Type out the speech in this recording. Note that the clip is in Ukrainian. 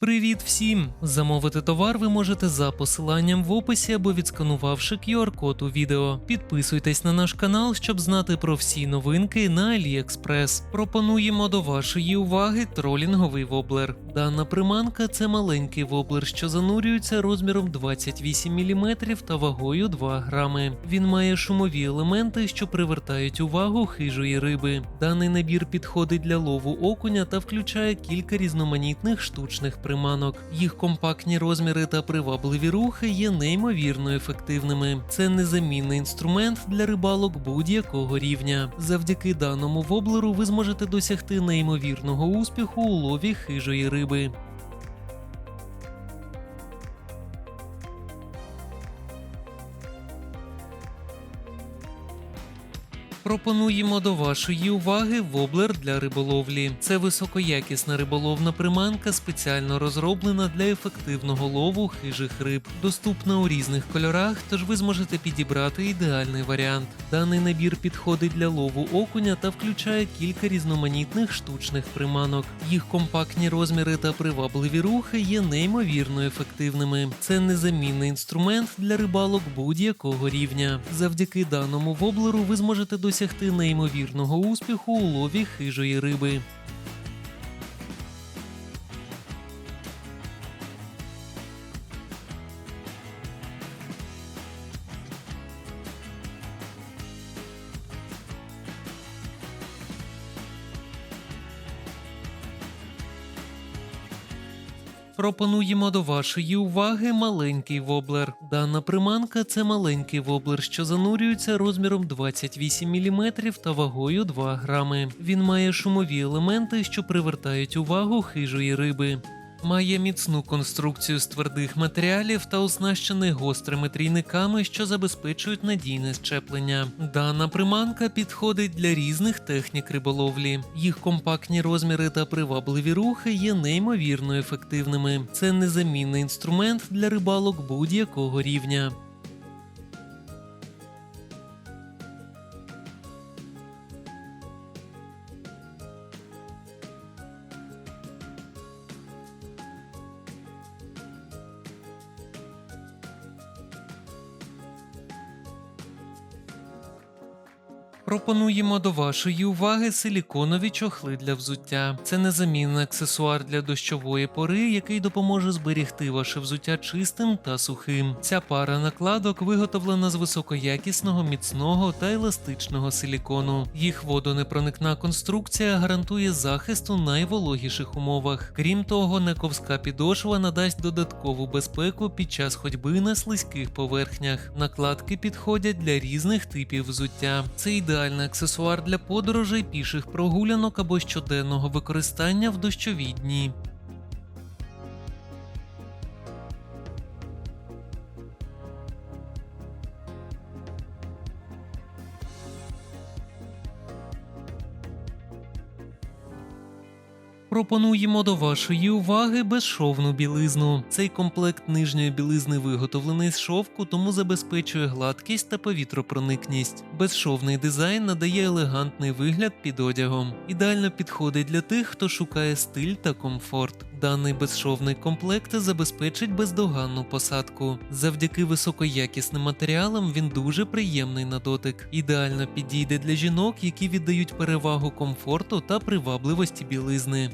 Привіт всім! Замовити товар ви можете за посиланням в описі або відсканувавши QR-код у відео. Підписуйтесь на наш канал, щоб знати про всі новинки на AliExpress. Пропонуємо до вашої уваги тролінговий воблер. Дана приманка це маленький воблер, що занурюється розміром 28 мм та вагою 2 грами. Він має шумові елементи, що привертають увагу хижої риби. Даний набір підходить для лову окуня та включає кілька різноманітних штучних приманок. Їх компактні розміри та привабливі рухи є неймовірно ефективними. Це незамінний інструмент для рибалок будь-якого рівня. Завдяки даному воблеру ви зможете досягти неймовірного успіху у лові хижої риби. Пропонуємо до вашої уваги воблер для риболовлі. Це високоякісна риболовна приманка, спеціально розроблена для ефективного лову хижих риб, доступна у різних кольорах, тож ви зможете підібрати ідеальний варіант. Даний набір підходить для лову окуня та включає кілька різноманітних штучних приманок. Їх компактні розміри та привабливі рухи є неймовірно ефективними. Це незамінний інструмент для рибалок будь-якого рівня. Завдяки даному воблеру ви зможете досягти неймовірного успіху у лові хижої риби. Пропонуємо до вашої уваги маленький воблер. Дана приманка це маленький воблер, що занурюється розміром 28 мм та вагою 2 грами. Він має шумові елементи, що привертають увагу хижої риби. Має міцну конструкцію з твердих матеріалів та оснащений гострими трійниками, що забезпечують надійне щеплення. Дана приманка підходить для різних технік риболовлі. Їх компактні розміри та привабливі рухи є неймовірно ефективними. Це незамінний інструмент для рибалок будь-якого рівня. Пропонуємо до вашої уваги силіконові чохли для взуття. Це незамінний аксесуар для дощової пори, який допоможе зберігти ваше взуття чистим та сухим. Ця пара накладок виготовлена з високоякісного, міцного та еластичного силікону. Їх водонепроникна конструкція гарантує захист у найвологіших умовах. Крім того, нековська підошва надасть додаткову безпеку під час ходьби на слизьких поверхнях. Накладки підходять для різних типів взуття. Це ідеальний аксесуар для подорожей, піших прогулянок або щоденного використання в дощові дні. Пропонуємо до вашої уваги безшовну білизну. Цей комплект нижньої білизни виготовлений з шовку, тому забезпечує гладкість та повітропроникність. Безшовний дизайн надає елегантний вигляд під одягом. Ідеально підходить для тих, хто шукає стиль та комфорт. Даний безшовний комплект забезпечить бездоганну посадку. Завдяки високоякісним матеріалам він дуже приємний на дотик. Ідеально підійде для жінок, які віддають перевагу комфорту та привабливості білизни.